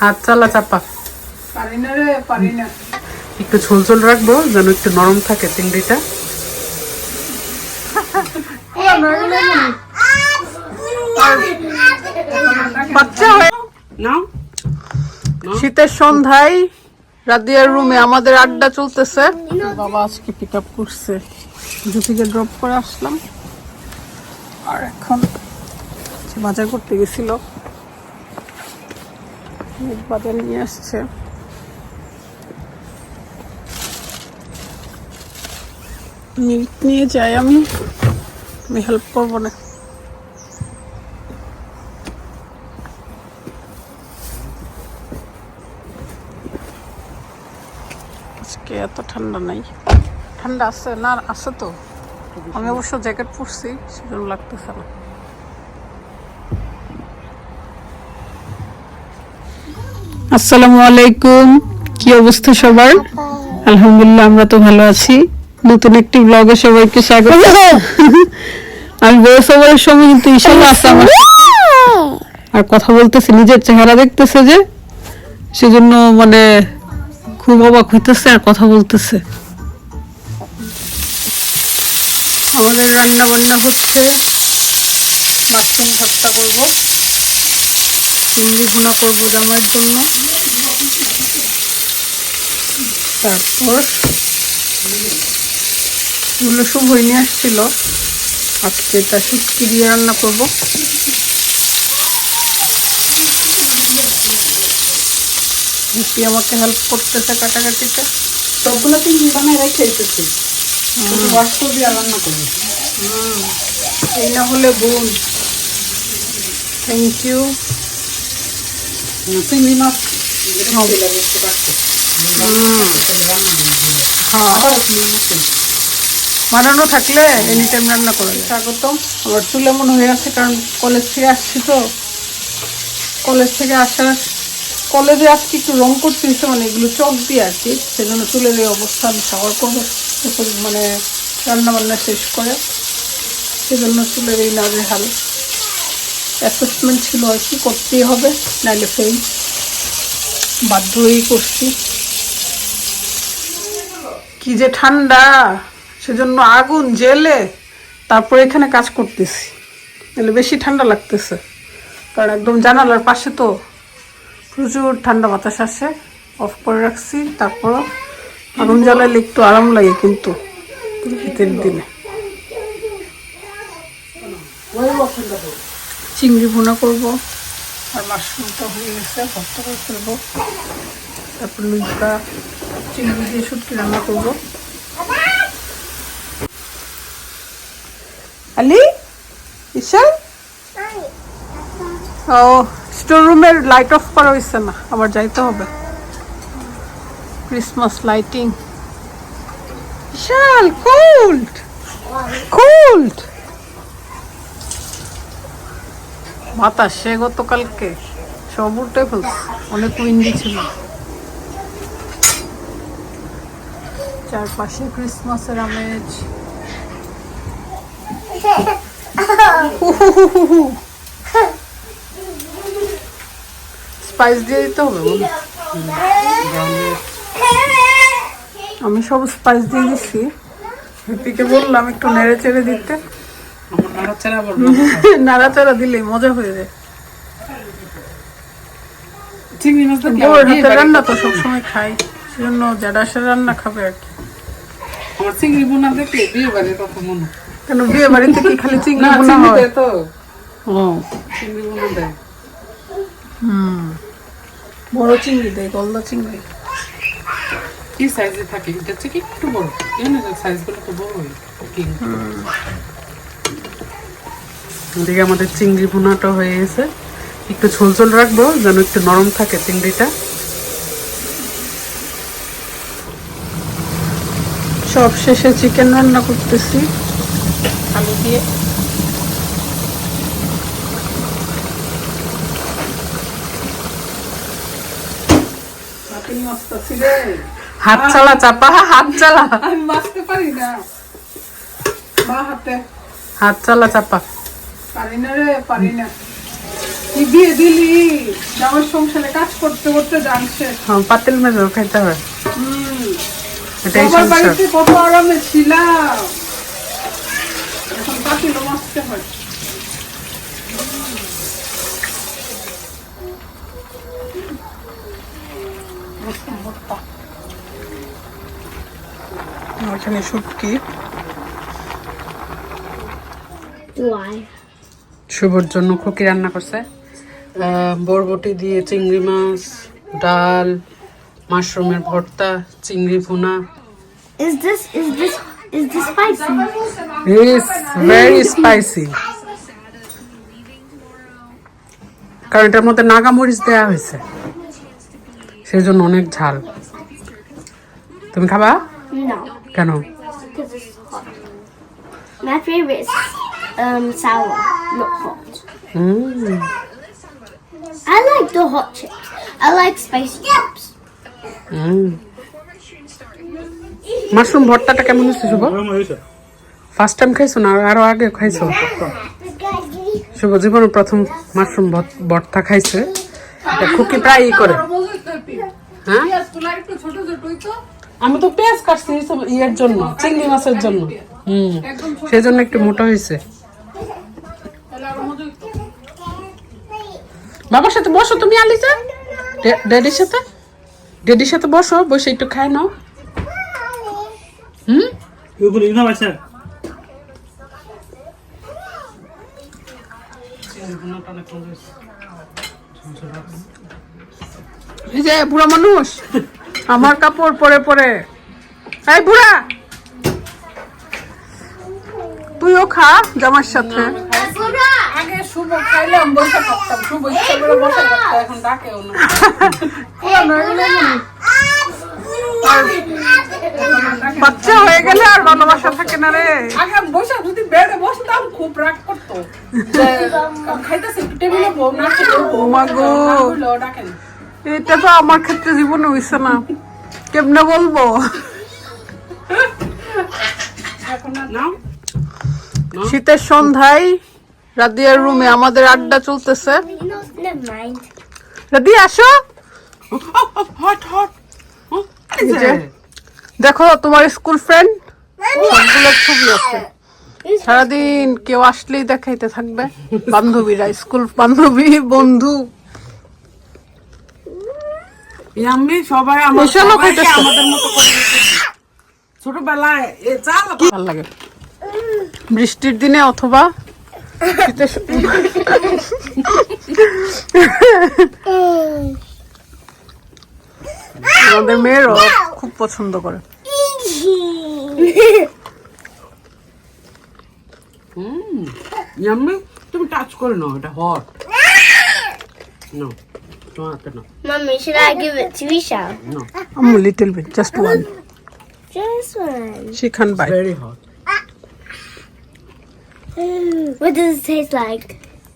হাত। চালা চাপা। একটু ঝোল ঝোল রাখব যেন একটু নরম থাকে চিংড়িটা। বাচ্চা শীতের সন্ধ্যায় রাদিয়ার রুমে আমাদের আড্ডা চলতেছে। বাবা আজকে পিক আপ করছে। জুতিকে ড্রপ করে আসলাম। আর এখন বাজার করতে গেছিল। বাজার নিয়ে আসছে। মিল্ক নিয়ে যাই আমি। আমি হেল্প করব না। আজকে এত ঠান্ডা নাই। ঠান্ডা আছে না, আছে তো। আমি অবশ্য জ্যাকেট পরছি, সেজন্য লাগতেছে না। আসসালামু আলাইকুম। কি অবস্থা সবার? আলহামদুলিল্লাহ, আমরা তো ভালো আছি। নতুন একটি ব্লগে সবাইকে স্বাগত। আমি বয়স ওভারের সময় কিন্তু আছে আমার আর কথা বলতেছে, নিজের চেহারা দেখতেছে যে, সেজন্য মানে খুব অবাক হইতেছে আর কথা বলতেছে। আমাদের রান্না বান্না হচ্ছে, মাশরুম ভর্তা করব চিংড়ি ভুনা করব জামাইয়ের জন্য। তারপর এগুলো শুভ নিয়ে আসছিল। আজকে তা শুটকি দিয়ে রান্না করব। রুটি আমাকে হেল্প করতেছে কাটাকাটিতে। সবগুলো চিংড়ি বানায় রেখে এসেছি। ওয়াশ করবি আর রান্না করবি। এই না হলে বোন থ্যাংক ইউ চিংড়ি মাছ বানানো থাকলে এনি টাইম রান্না করে স্বাগতম আবার চুলে মনে হয়ে আছে কারণ কলেজ থেকে আসছি তো কলেজ থেকে আসার কলেজে আজকে একটু রং করতে হচ্ছে মানে এগুলো চক দিয়ে আর কি সেজন্য চুলের এই অবস্থা আমি সাওয়ার করব মানে রান্না বান্না শেষ করে সেজন্য চুলের এই নাজে হাল অ্যাসেসমেন্ট ছিল আর কি, করতেই হবে নাইলে ফেল বাধ্য হয়েই করছি। কি যে ঠান্ডা, সেজন্য আগুন, জেলে, তারপর এখানে কাজ করতেছি। নাহলে বেশি ঠান্ডা লাগতেছে, কারণ একদম জানালার পাশে তো প্রচুর ঠান্ডা বাতাস আসে অফ করে রাখছি তারপর আগুন জ্বালাইলে একটু আরাম লাগে কিন্তু শীতের দিনে। চিংড়ি ভুনা করব। আর মাশরুমটা হয়ে গেছে, ভর্তা করে ফেলব। তারপর লুচকা, চিংড়ি দিয়ে শুটকি রান্না করব। আলি? ঈশান? ও স্টোর রুমের লাইট অফ করা হয়েছে না, আবার যাইতে হবে। ক্রিসমাস লাইটিং বিশাল কোল্ড কোল্ড বাতাস গতকালকে সব উল্টে অনেক উইন্ডি ছিল। চারপাশে ক্রিসমাসের আমেজ। স্পাইস দিয়ে দিতে হবে আমি সব স্পাইস দিয়ে দিচ্ছি। হ্যাপিকে বললাম একটু নেড়ে চেড়ে দিতে। নাড়াচাড়া আবার নাড়াচাড়া দিলে মজা হয়ে যায়। চিংড়ি রান্না তো সবসময় খাই সেজন্য যারা রান্না খাবে আর কি। আমার চিংড়ি বোনা দেখলে বিয়ে বাড়ির কথা মনে কেন বিয়ে বাড়িতে কি খালি চিংড়ি বোনা হয়? তো। চিংড়ি বোনা দেয়। হুম। বড় চিংড়ি দেয় গলদা চিংড়ি। কি সাইজে থাকে? এটা হচ্ছে কি একটু বড়। সাইজগুলো একটু বড় হয়. এদিকে আমাদের চিংড়ি ভুনাটা হয়ে গেছে। একটু ঝোল ঝোল রাখব যেন একটু নরম থাকে চিংড়িটা। সব শেষে চিকেন রান্না করতেছি। আলু দিয়ে। হাত চালা চাপা হাত চালা। আমি পারি না। হাতে। হাত চালা চাপা। পারি না রে পারি না কি দিয়ে দিলি? আমার সংসারে কাজ করতে করতে জানছে। হ্যাঁ পাতিল মেজেও খাইতে হয় এটাই সংসার। কত আরামে ছিলাম। এখন পাতিলও মাছতে হয়। এখানে শুটকি Why? শুভর জন্য খুকি রান্না করছে। বরবটি দিয়ে চিংড়ি মাছ ডাল মাশরুমের ভর্তা চিংড়ি ভুনা। Is this is this is this spicy? Is very spicy কারণ এটার মধ্যে নাগা মরিচ দেওয়া হয়েছে। সেই জন্য অনেক ঝাল। তুমি খাবা? কেন. My favorite um sour, not hot. Hmm I like the hot chips. I like spicy chips. Hmm mushroom ভর্তাটা কেমন হচ্ছে শুভ? ফার্স্ট টাইম খাইছো না আরও আগে খাইছো? শুভ জীবনের প্রথম মাশরুম ভর্তা খাইছে। এটা খুকি প্রায়ই করে। হ্যাঁ? আমি তো পেঁয়াজ কাটছি ইয়ের জন্য চিংড়ি মাছের জন্য। হুম। সেই জন্য একটু মোটা হয়েছে তাহলে আরও মজা হইতো। বাবার সাথে বসো, তুমি আলি আলিজা ড্যাডির সাথে? ড্যাডির সাথে বসো, বসে একটু খাই নাও। হুম? এই যে, বুড়া মানুষ, আমার কাপড় পরে পরে। এই বুড়া! তুইও খা জামার সাথে। শুভ খাইলাম বসে থাকতাম। শুভ ইচ্ছা করে বসে থাকতাম এখন ডাকেও না। পুরানো হয়ে গেলে এমনই। আর বাচ্চা হয়ে গেলে আর ভালোবাসা থাকে না রে। আগে বসে যদি বেডে বসতাম খুব রাগ করতো। খাইতেছে টেবিলে বউ না এটা তো আমার ক্ষেত্রে জীবনে হইছে না। কেমনে বলব? শীতের সন্ধ্যায় রাদিয়ার রুমে আমাদের আড্ডা চলতেছে. রাদিয়া আসো। Hot hot. যে, দেখো তোমার স্কুল ফ্রেন্ড সবগুলো ছবি আছে। সারাদিন কেউ আসলেই দেখাইতে থাকবে। বান্ধবীরা স্কুল বান্ধবী বন্ধু। আমি সবাই আমার মিশানো সবাইকে খাইতেছে। আমাদের মতো করে ছোটবেলায় এ চাল ভালো লাগে। বৃষ্টির দিনে অথবা আমাদের মেয়েরও খুব পছন্দ করে ইয়াম্মি তুমি টাচ করে নাও এটা হট নো তোমার হাতে না Mummy, should I give it to Isha? No I'm a little bit, just one. Just one. She can bite. Very hot What does it taste like?